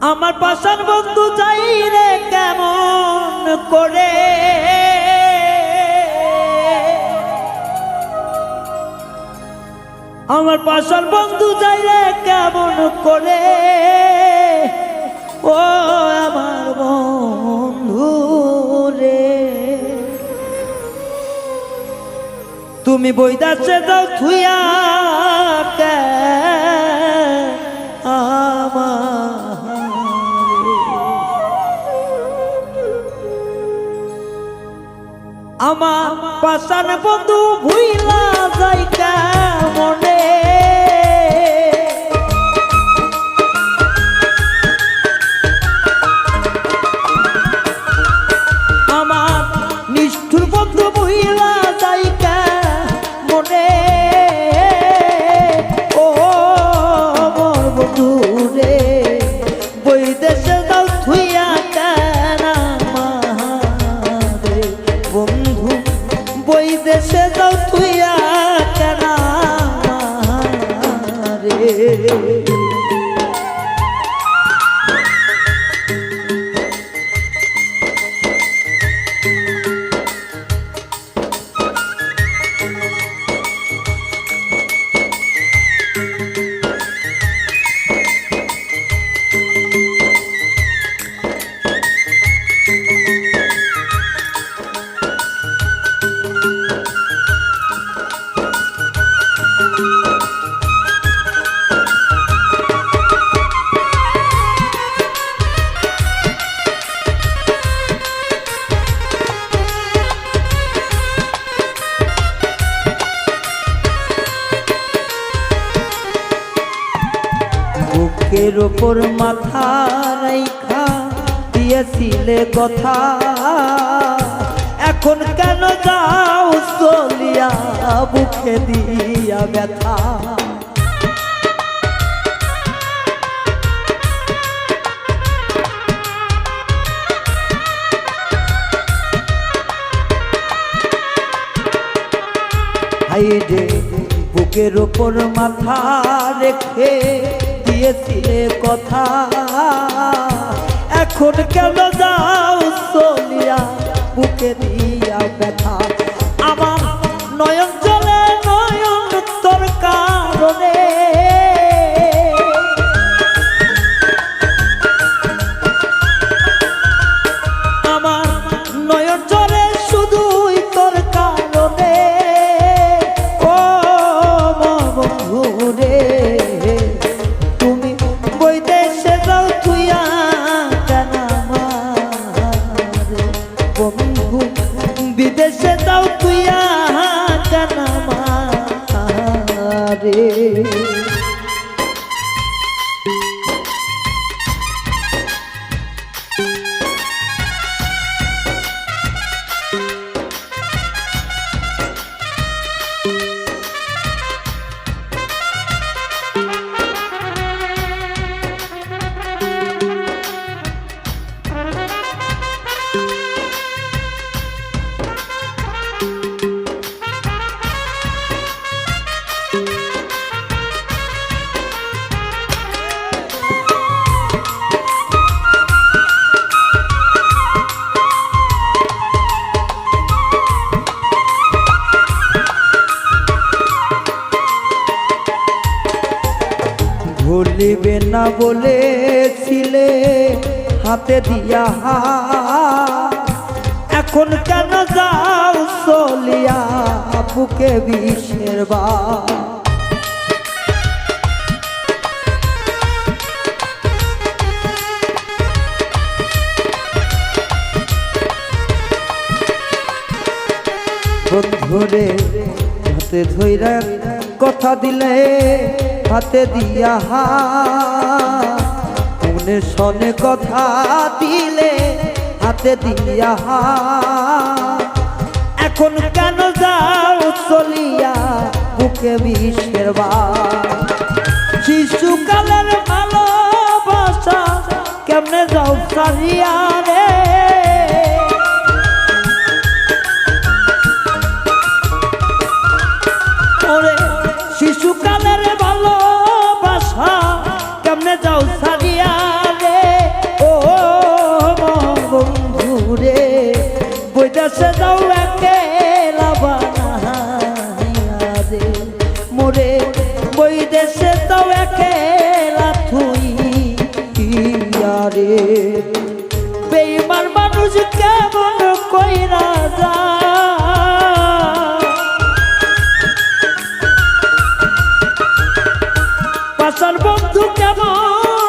আমার পাশার বন্ধু চাই রে কেমন করে? আমার পাশার বন্ধু চাই রে কেমন করে? ও আমার বন্ধু রে। তুমি বইদাসে দাও থুইয়া কে? আমার পাশান বন্ধু ভুইলা যাইকা মনে বুকের ওপর মাথা রাইখা, দিয়েছিলে কথা। এখন কেন যাও চলিয়া বুকে দিয়া ব্যথা? বুকের ওপর মাথা রেখে দিয়েছিলে কথা। এখন কেন যাও সোনিয়া বুকে দিয়া ব্যথা? বিদেশে যাও তুইয়া কেন ভুলিবে না বলেছিলে, হাতে দিয়া। এখন কেন যাও চলিয়া বুকে বিষের বা বন্ধুরে, হাতে ধইরা কথা দিলে হাতে দিয়া হা মনে সনে কথা দিলে, হাতে দিয়া হা এখন কেন যাও চলিয়া বুকে বিষের বা শিশুকালের ভালোবাসা কেমনে যাও সারিয়া রে? যাও সারিয়া রে। ও বন্ধু রে বৈদাসে যাও একেলা বানাইয়া রে। মোরে বৈদেশে যাও একেলা থুই রে। বেইমান মানুষ কেমন কইরা যায়? তোর বন্ধু কেমন?